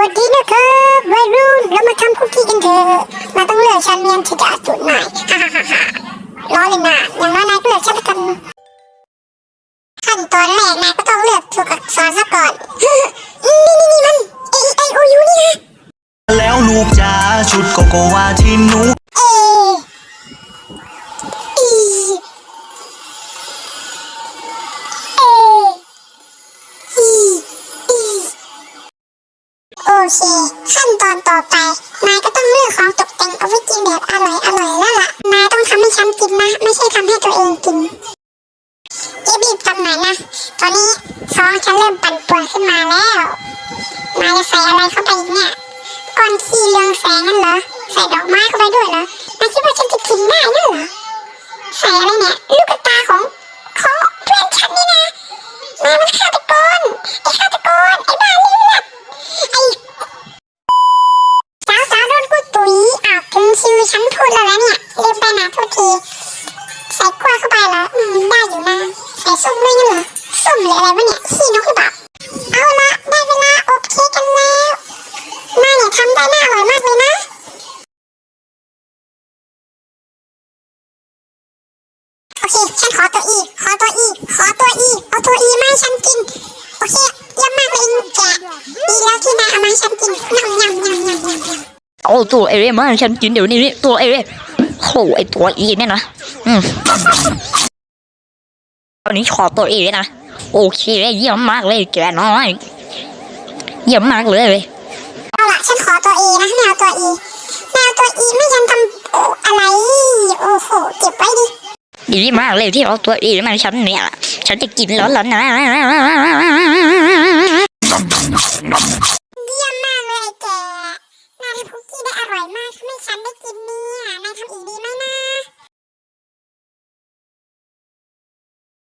วันดีนะครับไวรูนแล้วมาทำคุกกี้กันเถอะมาต้องเลือกชั้นเรียนถึงจะเอาจุดหมายฮ่าฮ่าฮ่าฮ่าล้อเลยนะอย่างน้อยนายก็เลือกฉันละกันขั้นตอนแรกนายก็ต้องเลือกถูกสอักษรซะก่อนนี่นี่นี่มัน A I O U นี่นะแล้วลูกจ๋าชุดโกโกวาที่หนู A E A E E โอเค ขั้นตอนต่อไป นายก็ต้องเลือกของตกแต่งเอาไว้กินแบบอร่อยอร่อยแล้วล่ะ นายต้องทำให้ฉันกินนะ ไม่ใช่ทำให้ตัวเองกินรีบๆทำหน่อยนะ ตอนนี้ท้องฉันเริ่มปั่นป่วนขึ้นมาแล้ว นายจะใส่อะไรเข้าไปอีกเนี่ยก้อนขี้เรืองแสงนั่นเหรอ ใส่ดอกไม้เข้าไปด้วยเหรอ นายคิดว่าฉันจะกินได้นั่นเหรอ ใส่อะไรเนี่ย ลูก อ้าวถึงคิวฉันพูดแล้วนะเนี่ยลืมไปนะโทษที ใส่กล้วยเข้าไปเหรออืมได้อยู่นะใส่ส้มด้วยงั้นเหรอส้มหรืออะไรวะเนี่ยขี้นกหรือเปล่าเอาละได้เวลาอบเค้กกันแล้วนายเนี่ยทำได้น่าอร่อยมากเลยนะโอเคฉันขอตัวอีขอตัวอีขอตัวอีเอาตัวอีมาให้ฉันกินโอเคเยี่ยมมากเลยแกดีแล้วที่นายเอามาให้ฉันกินยำยำยำยำยำ เอาตัวเอเรมาให้ฉันกินเดี๋ยวนี้นี่ตัวเอเรโหไอตัวอีเนี่ยนะอืมตอนนี้ขอตัวเอนะโอเคเยี่ยมมากเลยแกน้อยเยี่ยมมากเลยเอาละฉันขอตัวเอนะไม่เอาตัวอีไม่เอาตัวอีไม่ยันทำอะไรโอ้โหเก็บไว้ดิดีมากเลยที่เอาตัวเอมาให้ฉันเนี่ยฉันจะกินแล้วล่ะนะ เยี่ยมมากเลยไอ้แกนายทำคุกกี้ได้อร่อยมากทำให้ ฉันได้กินเนี่ยนายทำอีกดี